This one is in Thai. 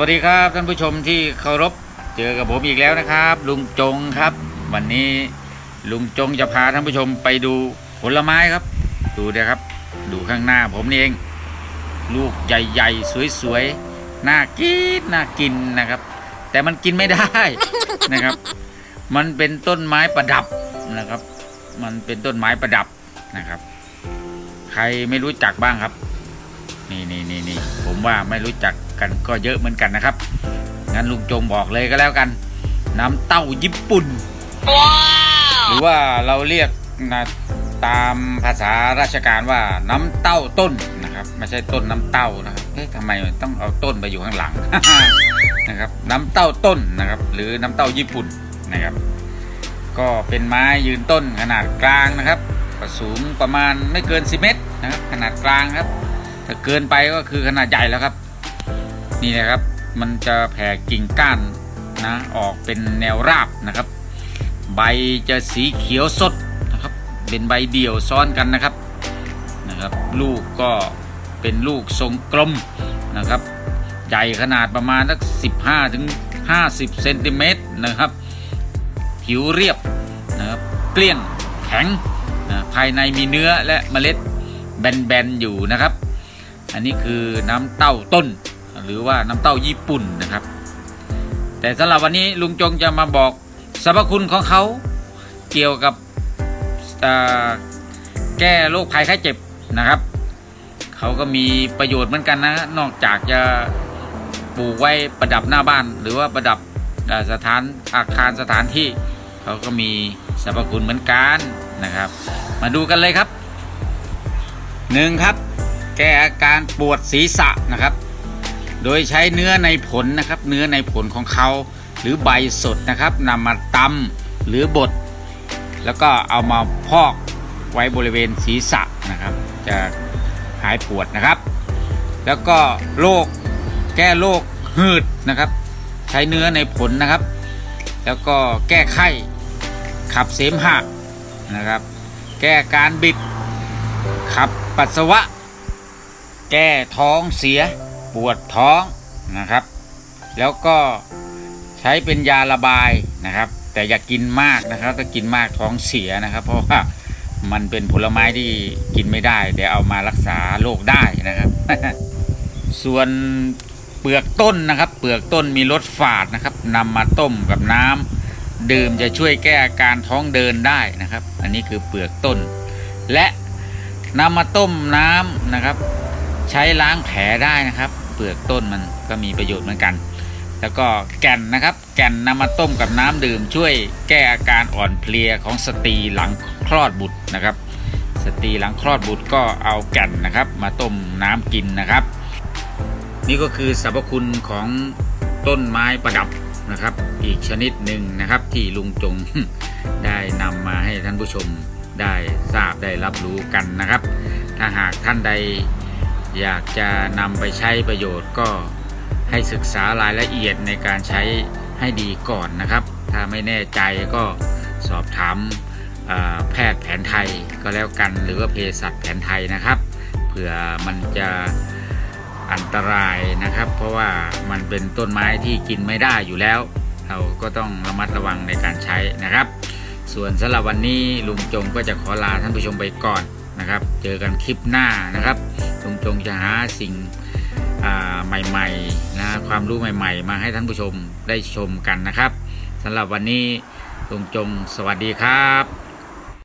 วัสดีครับท่านผู้ชมที่เคารพเจอกับผมอีกแล้วนะครับ ลุงจงครับ วันนี้ลุงจงจะพาท่านผู้ชมไปดูผลไม้ครับ ดูนะครับ ดูข้างหน้าผมนี่เอง ลูกใหญ่ๆสวยๆน่ากินน่ากินนะครับ แต่มันกินไม่ได้นะครับ มันเป็นต้นไม้ประดับนะครับ มันเป็นต้นไม้ประดับนะครับ ใครไม่รู้จักบ้างครับ นี่นี่นี่นี่ผมว่าไม่รู้จัก กันก็เยอะเหมือนกันนะครับ งั้นลุงจงบอกเลยก็แล้วกัน น้ำเต้าญี่ปุ่น หรือว่าเราเรียกนะตามภาษาราชการว่าน้ำเต้าต้นนะครับ ไม่ใช่ต้นน้ำเต้านะครับเอ๊ะทำไมต้องเอาต้นไปอยู่ข้างหลังนะครับ น้ำเต้าต้นนะครับ หรือน้ำเต้าญี่ปุ่นนะครับ ก็เป็นไม้ยืนต้นขนาดกลางนะครับก็สูงประมาณไม่เกิน 10 เมตรนะครับ ขนาดกลางครับ ถ้าเกินไปก็คือขนาดใหญ่แล้วครับ นี่นะครับ มันจะแผ่กิ่งก้านนะออกเป็นแนวราบนะครับ ใบจะสีเขียวสดนะครับ เป็นใบเดี่ยวซ้อนกันนะครับนะครับ ลูกก็เป็นลูกทรงกลมนะครับ ใหญ่ขนาดประมาณสัก15ถึง50เซนติเมตรนะครับ ผิวเรียบนะครับเกลี้ยงแข็งนะภายในมีเนื้อและเมล็ดแบนๆอยู่นะครับ อันนี้คือน้ำเต้าต้น หรือว่าน้ำเต้าญี่ปุ่นนะครับ แต่สำหรับวันนี้ลุงจงจะมาบอกสรรพคุณของเขาเกี่ยวกับแก้โรคภัยไข้เจ็บนะครับ เขาก็มีประโยชน์เหมือนกันนะ นอกจากจะปลูกไว้ประดับหน้าบ้าน หรือว่าประดับสถานอาคารสถานที่เขาก็มีสรรพคุณเหมือนกันนะครับ มาดูกันเลยครับหนึ่งครับ แก้อาการปวดศีรษะนะครับ โดยใช้เนื้อในผลนะครับ เนื้อในผลของเขาหรือใบสดนะครับนำมาตำหรือบด แล้วก็เอามาพอกไว้บริเวณศีรษะนะครับ จะหายปวดนะครับ แล้วก็โรคแก้โรคหืดนะครับ ใช้เนื้อในผลนะครับ แล้วก็แก้ไข้ขับเสมหะนะครับ แก้การบิดขับปัสสาวะ แก้ท้องเสีย ปวดท้องนะครับ แล้วก็ใช้เป็นยาระบายนะครับ แต่อย่ากกินมากนะครับ ถ้ากินมากท้องเสียนะครับ เพราะว่ามันเป็นผลไม้ที่กินไม่ได้เดี๋ยวเอามารักษาโรคได้นะครับ ส่วนเปลือกต้นนะครับ เปลือกต้นมีรสฝาดนะครับนำมาต้มกับน้ำดื่มจะช่วยแก้อาการท้องเดินได้นะครับ อันนี้คือเปลือกต้น และนำมาต้มน้ำนะครับ ใช้ล้างแผลได้นะครับ เปลือกต้นมันก็มีประโยชน์เหมือนกัน แล้วก็แก่นนะครับ แก่นนำมาต้มกับน้ำดื่ม ช่วยแก้อาการอ่อนเพลียของสตรีหลังคลอดบุตรนะครับ สตรีหลังคลอดบุตรก็เอาแก่นนะครับ มาต้มน้ำกินนะครับ นี่ก็คือสรรพคุณของต้นไม้ประดับนะครับ อีกชนิดหนึ่งนะครับที่ลุงจงได้นำมาให้ท่านผู้ชมได้ทราบได้รับรู้กันนะครับ ถ้าหากท่านใด อยากจะนำไปใช้ประโยชน์ก็ให้ศึกษารายละเอียดในการใช้ให้ดีก่อนนะครับ ถ้าไม่แน่ใจก็สอบถามแพทย์แผนไทยก็แล้วกันหรือว่าเภสัชแผนไทยนะครับเผื่อมันจะอันตรายนะครับ เพราะว่ามันเป็นต้นไม้ที่กินไม่ได้อยู่แล้ว เราก็ต้องระมัดระวังในการใช้นะครับ ส่วนสำหรับวันนี้ลุงจงก็จะขอลาท่านผู้ชมไปก่อนนะครับ เจอกันคลิปหน้านะครับ ลุงจงจะหาสิ่งใหม่ๆนะความรู้ใหม่ ๆ มาให้ท่านผู้ชมได้ชมกันนะครับสำหรับวันนี้ลุงจงสวัสดีครับ